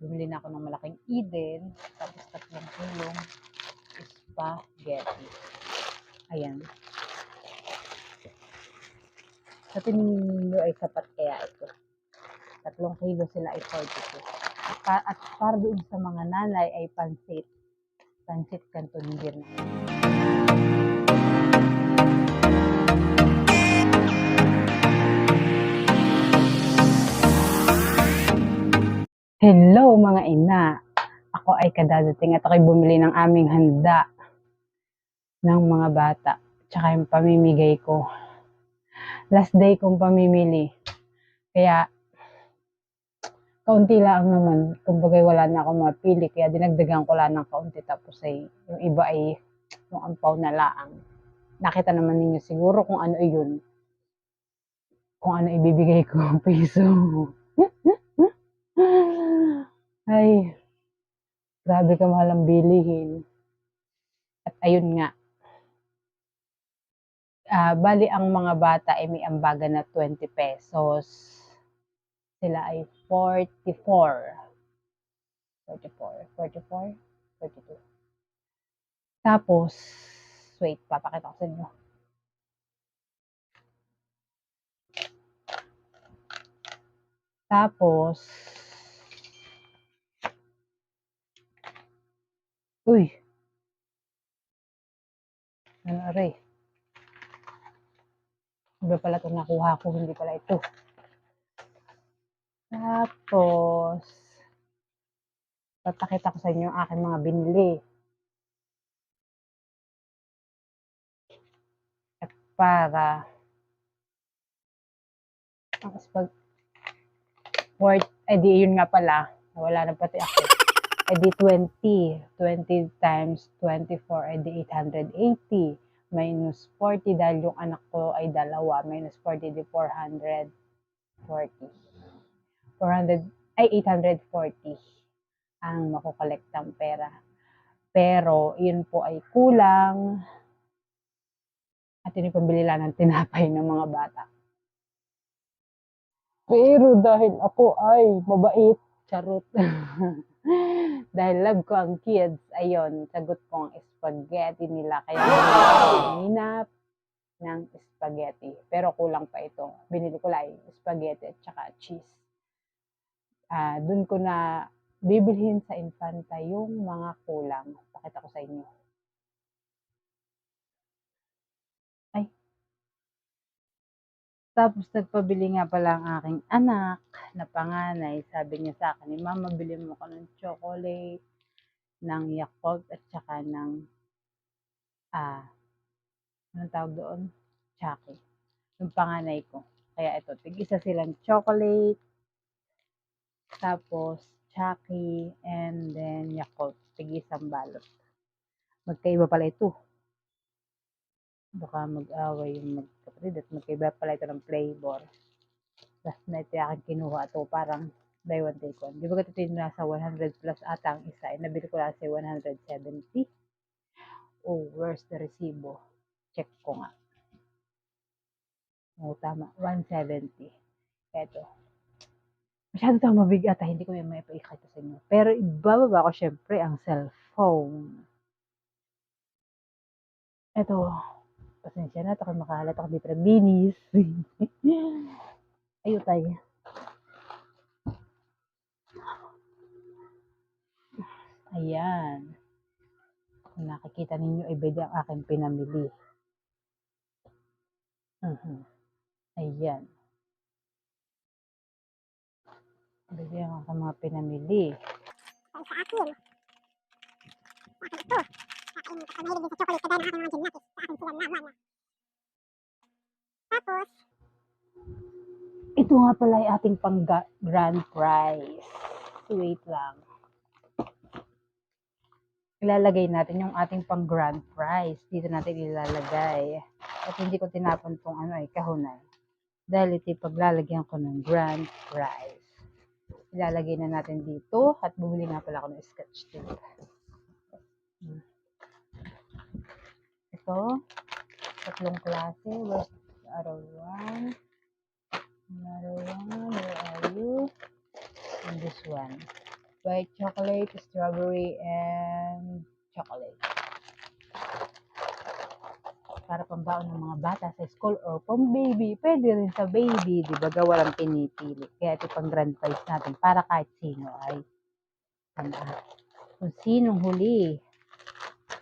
Bumili na ako ng malaking Eden. Tapos tatlong kilong spaghetti. Ayan. Sa tingin nyo ay sapat kaya ito. Tatlong kilo sila ay 42. Pa- at para doon sa mga nanay ay pansit. Pansit cantonir na. Hello mga ina. Ako ay kadadating at ako'y bumili ng aming handa ng mga bata. Tsaka yung pamimigay ko. Last day kong pamimili. Kaya, kaunti lang naman. Kumbaga wala na akong mapili. Kaya dinagdagan ko lang ng kaunti. Tapos ay, yung iba ay yung ampaw na laang. Nakita naman ninyo siguro kung ano yun. Kung ano ibibigay ko piso. Ay, grabe ka mahal ang bilihin. At ayun nga, ah bali ang mga bata ay may ambaga na 20 pesos. Sila ay 44. 44, 44, 42. Tapos, wait, papakita ko sa inyo. Tapos, uy, ano aray? Iba pala itong nakuha ko, hindi pala ito. Tapos, papakita ko sa inyo ang aking mga binili. At para, tapos pag, worth, eh di yun nga pala, wala na pati ako. Eh di 20, 20 times 24, eh di 880 minus 40 dahil yung anak ko ay dalawa, minus 40 di 440. 400, ay 840 ang makukolektang pera. Pero, yun po ay kulang at yun pambili lang ng tinapay ng mga bata. Pero dahil ako ay mabait, charot. dahil love ko ang kids, ayun, sagot ko ang spaghetti nila. Kaya hinap ng spaghetti. Pero kulang pa ito. Binili ko lang yung spaghetti at saka cheese. Ah, dun ko na bibilhin sa infanta yung mga kulang. Pakita ko sa inyo. Ay. Tapos nagpabili nga pala ang aking anak na panganay. Sabi niya sa akin, Mama, bili mo ko ng chocolate, ng Yakult at saka ng ah, anong tawag doon? Chucky. Yung panganay ko. Kaya ito, tig-isa silang chocolate, tapos Chucky, and then Yakult. Tig-isang balot. Magkaiba pala ito. Baka mag-away yung magkapatid at magkaiba pala ito ng flavor. Last night yung aking kinuha ito, parang buy one take one. Di ba ito nasa 100 plus ata ang isa? Eh, nabili ko lang sa 170. Oh, where's the resibo? Check ko nga. Oo, tama. 170. Eto. Masyado itong mabigat. ah, Hindi ko may maipakita sa inyo. Pero ibababa ko syempre ang cellphone. Eto. Pasensya na. Kung makahalat ako dito ng binis. Ayun tayo. Ayan. Kung nakikita ninyo, iba din ang aking pinamili. Mhm. Ayan. Din ang aking mga pinamili. Ay, sa akin. Akin ito. Kapag mahilig din sa chocolate, kagaya ng aking mga gymnastics, sa akin sila naman. Tapos, Ito nga pala ay ating pang grand prize. Wait lang. Ilalagay natin yung ating pang grand prize. Dito natin ilalagay. At hindi ko tinapon tong ano ay kahunay. Dahil ito paglalagyan ko ng grand prize. Ilalagay na natin dito. At bumili nga pala ako ng sketch tape. Hmm. Ito. Tatlong klase. Where's other one? Another one, where are you? And this one. white chocolate, strawberry, and chocolate. Para pambaon ng mga bata sa school or pang baby. Pwede rin sa baby, di ba? Gawa walang pinipili. Kaya ito pang grand prize natin para kahit sino ay ano, kung sinong huli.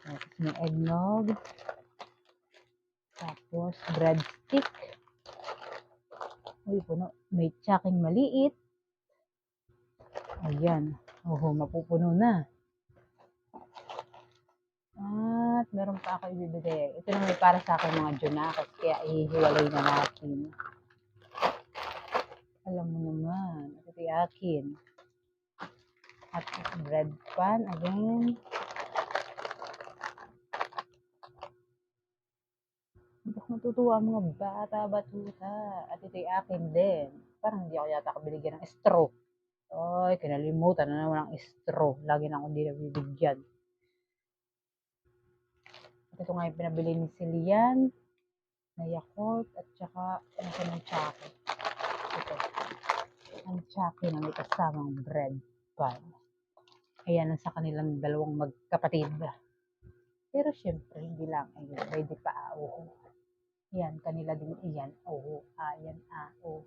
Tapos may eggnog. Tapos breadstick. Uy, puno. May tsaking maliit. Ayan. Oho, mapupuno na. At meron pa ako ibibigay. Ito na may para sa akin mga junakos. Kaya ihiwalay na natin. Alam mo naman. Ito akin. At bread pan again. Hindi ako matutuwa ang mga bata, batuta. At ito yung akin din. Parang hindi ako yata kabinigyan ng straw. Ay, kinalimutan na naman ang straw. Lagi na akong hindi nabibigyan. At ito nga yung pinabili ni Celian na Yakult at saka ano siya ng tsake. Ito. Ang tsake na may kasamang bread pan. Ayan ang sa kanilang dalawang magkapatid. Pero syempre, hindi lang. Ayun, ready pa ako. Yan, kanila din iyan. Oo, ayan, ah, oo.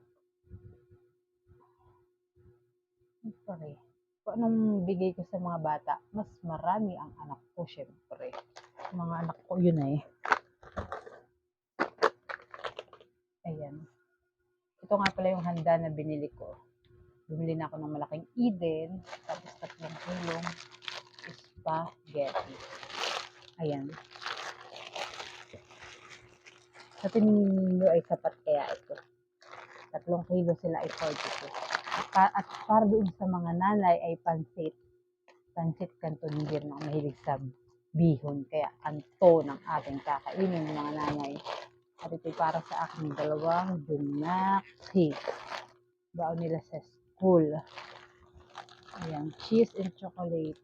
Siyempre, kung anong bigay ko sa mga bata, mas marami ang anak ko, syempre. Mga anak ko yun eh. Ayan. Ito nga pala yung handa na binili ko. Bumili na ako ng malaking Eden, tapos tatlong kilong spaghetti. Ayan. Sa tingin nyo ay sapat kaya ito. Tatlong kilo sila ay 42. Pa- at doon sa mga nanay ay pansit. Pansit cantonir na mahilig sa bihon. Kaya kanto ng ating kakainin ng mga nanay. At ito'y para sa aking dalawang dunaki. Baon nila sa school. Ayan, cheese and chocolate.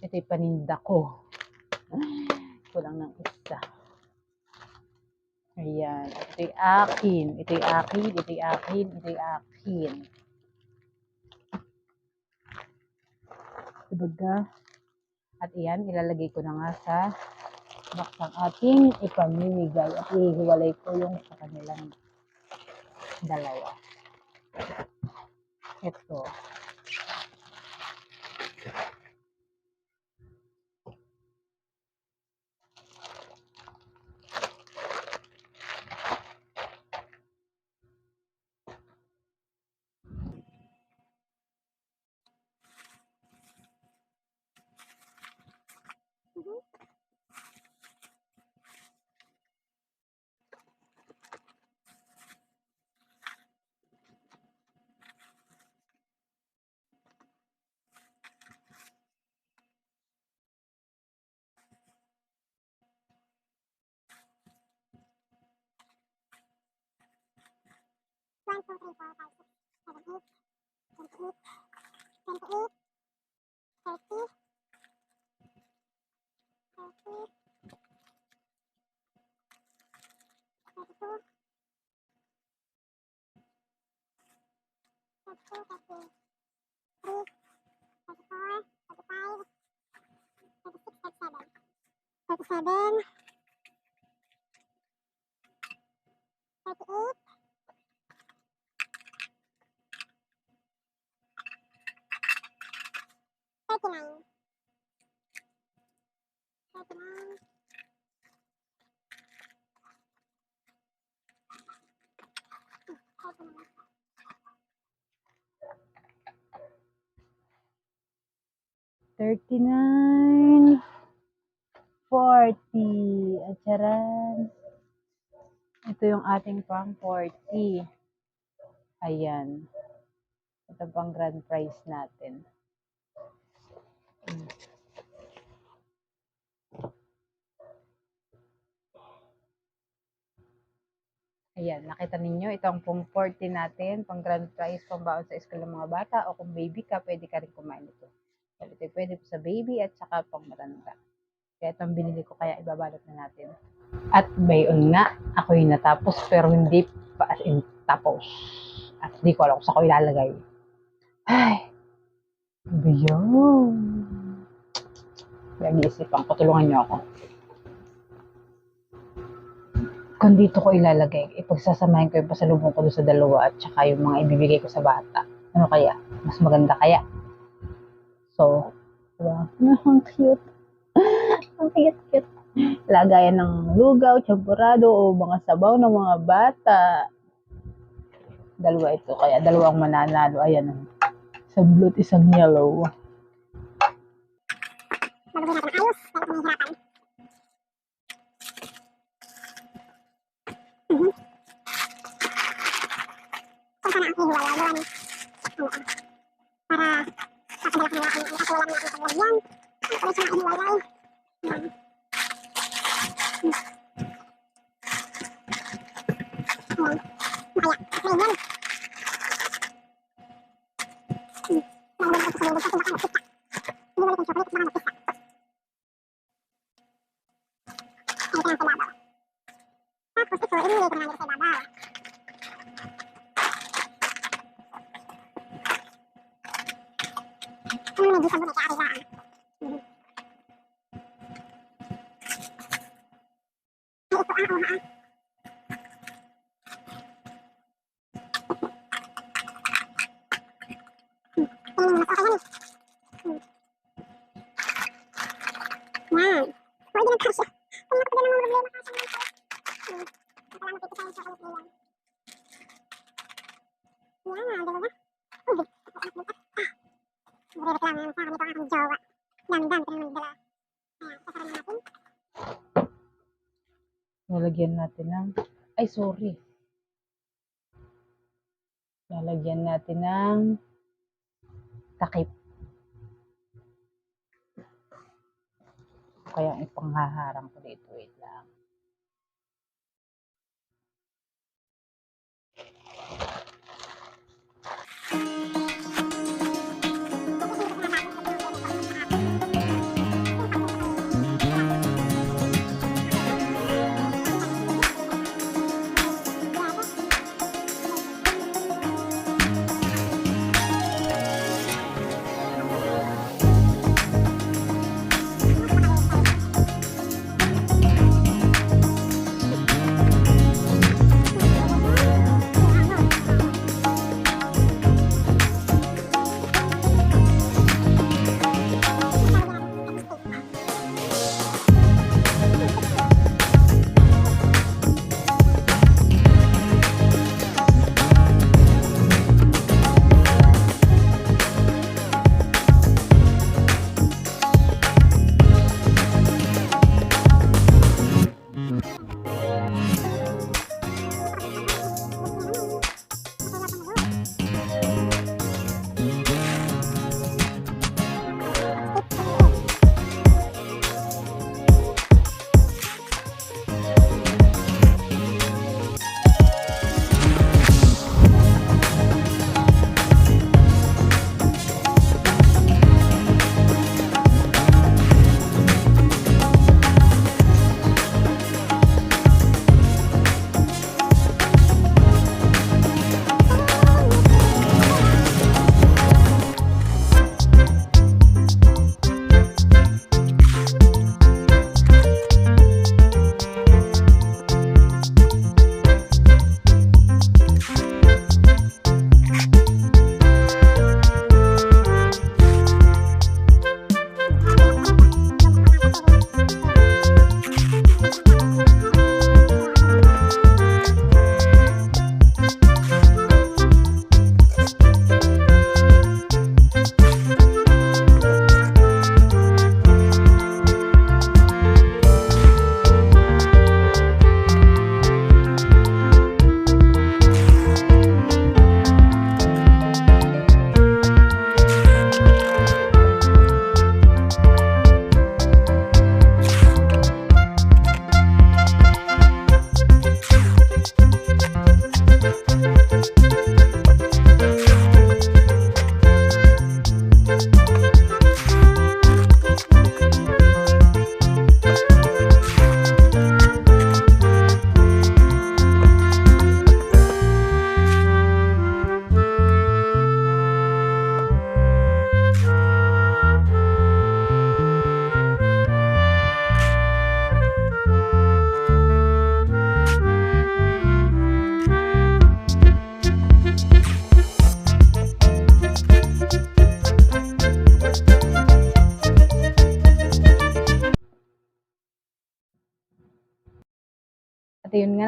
Ito'y paninda ko. Kulang ng isa. Ayan. Ito'y akin. Ito'y akin. Ito'y akin. Ito'y akin. Dibaga? At iyan, ilalagay ko na nga sa box ng ating ipamimigay. At ihiwalay ko yung sa kanilang dalawa. Ito. four, three, seven, 39, 40. Atsaran. Ito yung ating pang 40. Ayan. Ito pang grand prize natin. Ayan, nakita ninyo, ito ang pong 40 natin, pang grand prize, pambaon sa school mga bata, o kung baby ka, pwede ka rin kumain ito. Pwede po sa baby at saka pang matanda. Kaya itong binili ko, kaya ibabalot na natin. At bayon nga, ako'y natapos, pero hindi pa as in tapos. At hindi ko alam kung saan ko ilalagay. Ay, yun? Nag-iisipan ko, tulungan niyo ako. Kung dito ko ilalagay, ipagsasamahin ko yung pasalubong ko doon sa dalawa at saka yung mga ibibigay ko sa bata. Ano kaya? Mas maganda kaya? So, diba? Ang cute. Ang cute, cute. Lagayan ng lugaw, champurado, o mga sabaw ng mga bata. Dalawa ito, kaya dalawang mananalo. Ayan. oh. Isang blue at isang yellow. Babaguhin natin ayos. Kaya kami hirapan. Mhm. Kung sana ang hihiwalay, gawa ni... Ano ah. Para... Papadala ko nila ang kaso wala na akong paglagyan. Ano ko rin siya hihiwalay. Ayan. Hmm. Ayan. Kaya, Lalagyan natin ng... Ay, sorry. Lalagyan natin ng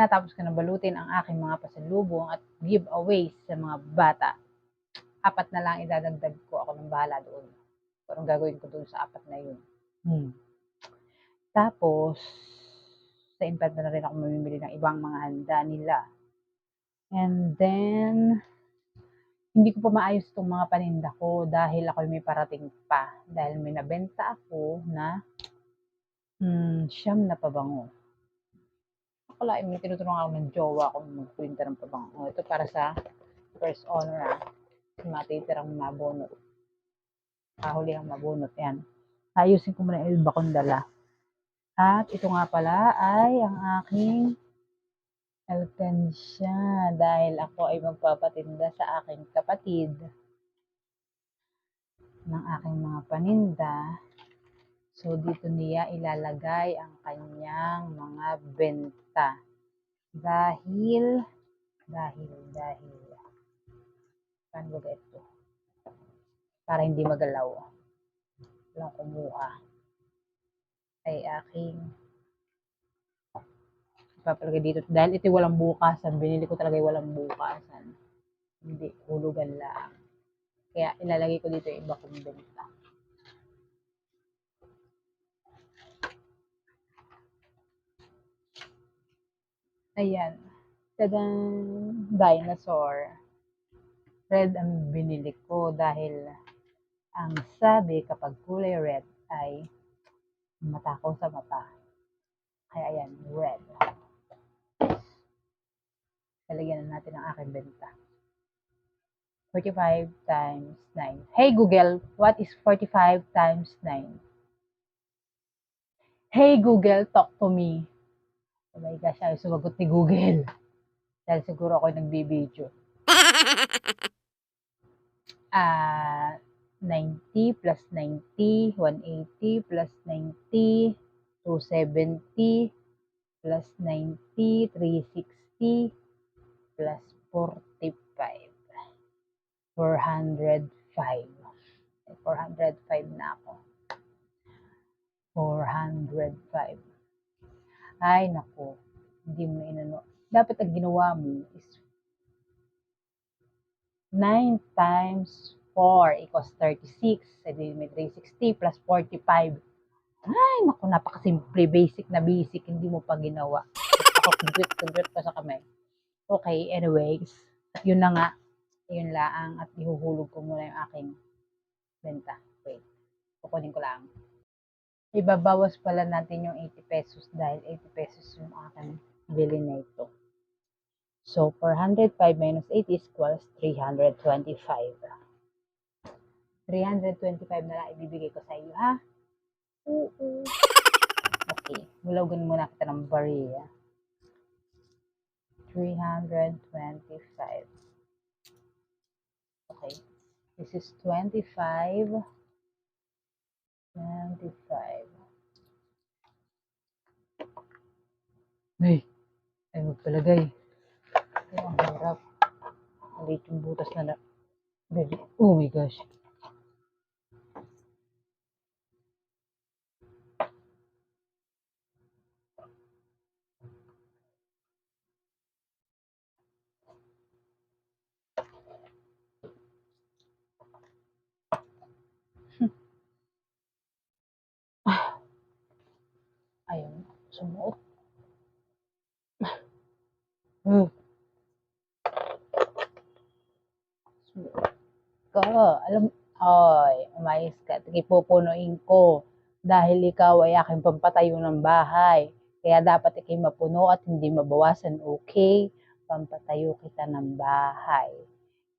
natapos ko na balutin ang aking mga pasalubong at giveaways sa mga bata. Apat na lang idadagdag ko ako ng bahala doon. Anong gagawin ko doon sa apat na yun. Hmm. Tapos, sa Infanta na rin ako mamimili ng ibang mga handa nila. And then, hindi ko pa maayos itong mga paninda ko dahil ako may parating pa. Dahil may nabenta ako na hmm, siyam na pabango. Ako lang, may tinutulungan ako ng jowa kung magprinta ng pabango. Ito para sa first honor ah. Matitirang mabunot. Kahuli ang mabunot yan. Ayusin ko muna yung iba kong dala. At ito nga pala ay ang aking alkansya dahil ako ay magpapatinda sa aking kapatid ng aking mga paninda. So, dito niya ilalagay ang kanyang mga benta. Dahil, dahil, dahil, paano ba ito? Para hindi magalaw. Walang kumuha. Ay aking ipapalagay dito. Dahil ito walang bukasan. Binili ko talaga walang bukasan. Hindi, hulugan lang. Kaya ilalagay ko dito yung iba kong benta. Ayan. Tadan, dinosaur. Red ang binili ko dahil ang sabi kapag kulay red ay matakaw sa mata. Kaya ayan, red. Talagyan na natin ang aking benta. 45 times 9. Hey Google, what is 45 times 9? Hey Google, talk to me. Oh my gosh, ayaw sumagot ni Google. Dahil siguro ako nagbibideo. Ah, 90 plus 90, 180 plus 90, 270 plus 90, 360 plus 45. 405. 405 na ako. 405. Ay, nako. Hindi mo inano. Dapat ang ginawa mo is 9 times 4 equals 36. Sabi may 360 plus 45. Ay, naku, napakasimple, basic na basic, hindi mo pa ginawa. Ako, kundrit, kundrit pa sa kamay. Okay, anyways, yun na nga, yun lang, at ihuhulog ko muna yung aking benta. Wait, kukunin ko lang. Ibabawas pala natin yung 80 pesos dahil 80 pesos yung aking bili na ito. So, 405 minus 8 is equals 325. 325 na lang ibibigay ko sa iyo, ha? Oo. Okay. Mulagan muna kita ng barya. 325. Okay. This is 25. 25. Ay, ay magpalagay. Ay, ang harap. Maliit yung butas na na. Oh my gosh. Sumuot. Hmm. Sumuot ka. Alam, ay, umayos ka. Sige, pupunuin ko. Dahil ikaw ay aking pampatayo ng bahay. Kaya dapat ikay mapuno at hindi mabawasan, okay? Pampatayo kita ng bahay.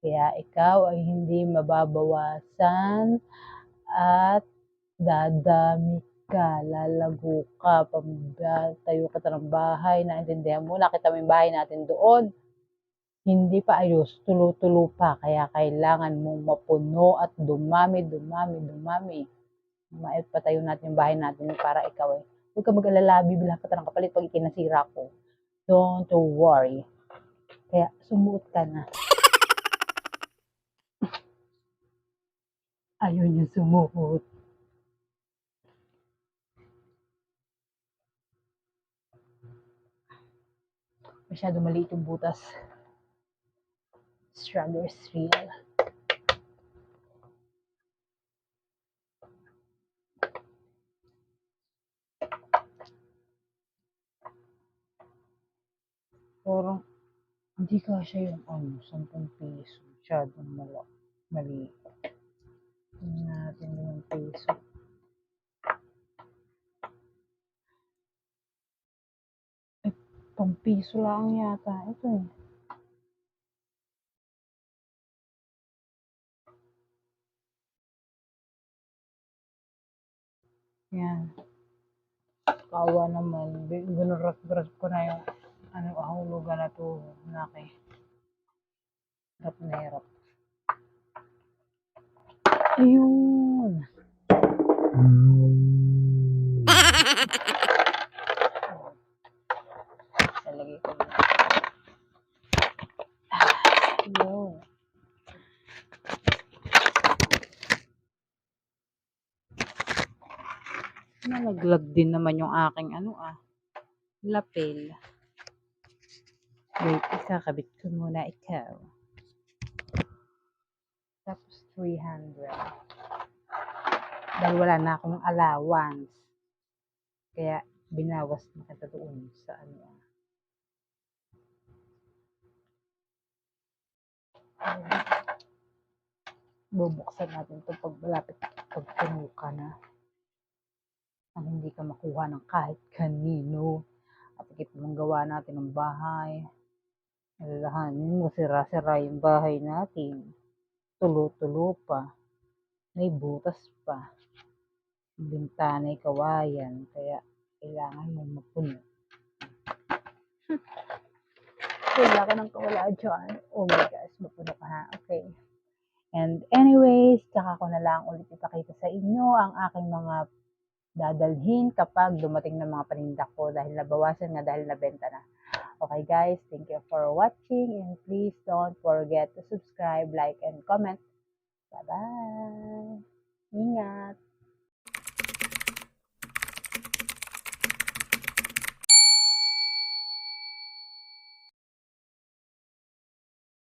Kaya ikaw ay hindi mababawasan at dadami ka, lalago ka, pamatayo ka ng bahay, naintindihan mo, nakita mo yung bahay natin doon, hindi pa ayos, tulo-tulo pa, kaya kailangan mong mapuno at dumami, dumami, dumami. Maipatayo natin yung bahay natin para ikaw ay, huwag ka mag-alala, bibila ka ng kapalit pag ikinasira ko. Don't worry. Kaya sumuot ka na. Ayaw niya sumuot. Masyado maliit yung butas. Struggles real. Parang hindi kasya yung ano, 10 piso. Masyadong mala, mali. Tingnan natin yung piso. Pang piso lang yata. Ito eh. Yan. Kawa naman. Ginurat-gurat ko na yung ano, ahulugan na to. Laki. Hirap na hirap. Ayun. Talagay ko na. Ayun. Nalaglag din naman yung aking ano ah. Lapel. Wait, ikakabit ko muna ikaw. Tapos 300. Dahil wala na akong allowance. Kaya binawas na kita doon sa ano Bubuksan natin ito pag malapit pag ka na. Ang hindi ka makuha ng kahit kanino. At ikip mong gawa natin ng bahay. Alalahanin mo, sira-sira yung bahay natin. Tulo-tulo pa. May butas pa. Bintana'y kawayan. Kaya kailangan mong mapuno. Wala ka ng kawala dyan. Oh my gosh, mapuno ka ha. Okay. And anyways, tsaka ko na lang ulit ipakita sa inyo ang aking mga dadalhin kapag dumating ng mga paninda ko dahil nabawasan nga dahil nabenta na. Okay guys, thank you for watching and please don't forget to subscribe, like, and comment. Bye-bye! Ingat!